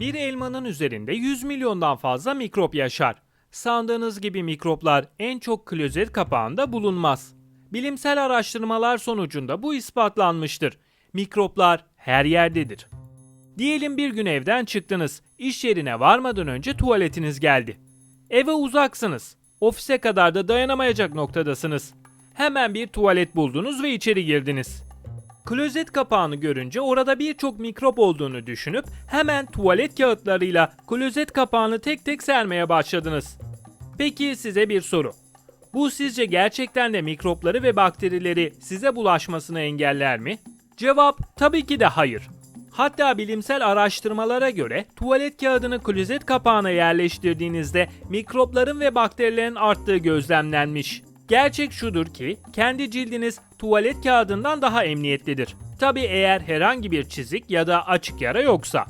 Bir elmanın üzerinde 100 milyondan fazla mikrop yaşar. Sandığınız gibi mikroplar en çok klozet kapağında bulunmaz. Bilimsel araştırmalar sonucunda bu ispatlanmıştır. Mikroplar her yerdedir. Diyelim bir gün evden çıktınız. İş yerine varmadan önce tuvaletiniz geldi. Eve uzaksınız. Ofise kadar da dayanamayacak noktadasınız. Hemen bir tuvalet buldunuz ve içeri girdiniz. Klozet kapağını görünce orada birçok mikrop olduğunu düşünüp hemen tuvalet kağıtlarıyla klozet kapağını tek tek sermeye başladınız. Peki size bir soru. Bu sizce gerçekten de mikropları ve bakterileri size bulaşmasını engeller mi? Cevap tabii ki de hayır. Hatta bilimsel araştırmalara göre tuvalet kağıdını klozet kapağına yerleştirdiğinizde mikropların ve bakterilerin arttığı gözlemlenmiş. Gerçek şudur ki kendi cildiniz tuvalet kağıdından daha emniyetlidir. Tabi eğer herhangi bir çizik ya da açık yara yoksa.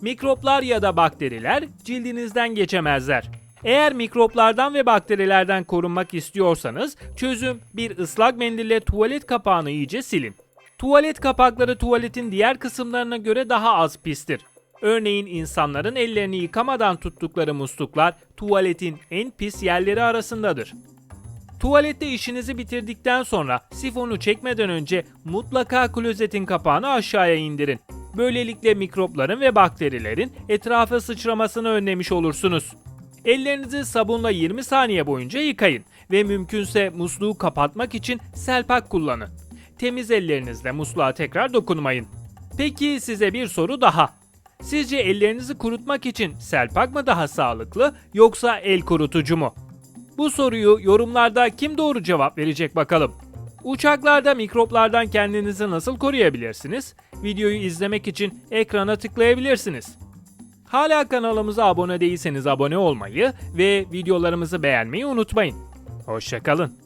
Mikroplar ya da bakteriler cildinizden geçemezler. Eğer mikroplardan ve bakterilerden korunmak istiyorsanız çözüm bir ıslak mendille tuvalet kapağını iyice silin. Tuvalet kapakları tuvaletin diğer kısımlarına göre daha az pistir. Örneğin insanların ellerini yıkamadan tuttukları musluklar tuvaletin en pis yerleri arasındadır. Tuvalette işinizi bitirdikten sonra sifonu çekmeden önce mutlaka klozetin kapağını aşağıya indirin. Böylelikle mikropların ve bakterilerin etrafa sıçramasını önlemiş olursunuz. Ellerinizi sabunla 20 saniye boyunca yıkayın ve mümkünse musluğu kapatmak için selpak kullanın. Temiz ellerinizle musluğa tekrar dokunmayın. Peki size bir soru daha. Sizce ellerinizi kurutmak için selpak mı daha sağlıklı yoksa el kurutucu mu? Bu soruyu yorumlarda kim doğru cevap verecek bakalım. Uçaklarda mikroplardan kendinizi nasıl koruyabilirsiniz? Videoyu izlemek için ekrana tıklayabilirsiniz. Hala kanalımıza abone değilseniz abone olmayı ve videolarımızı beğenmeyi unutmayın. Hoşçakalın.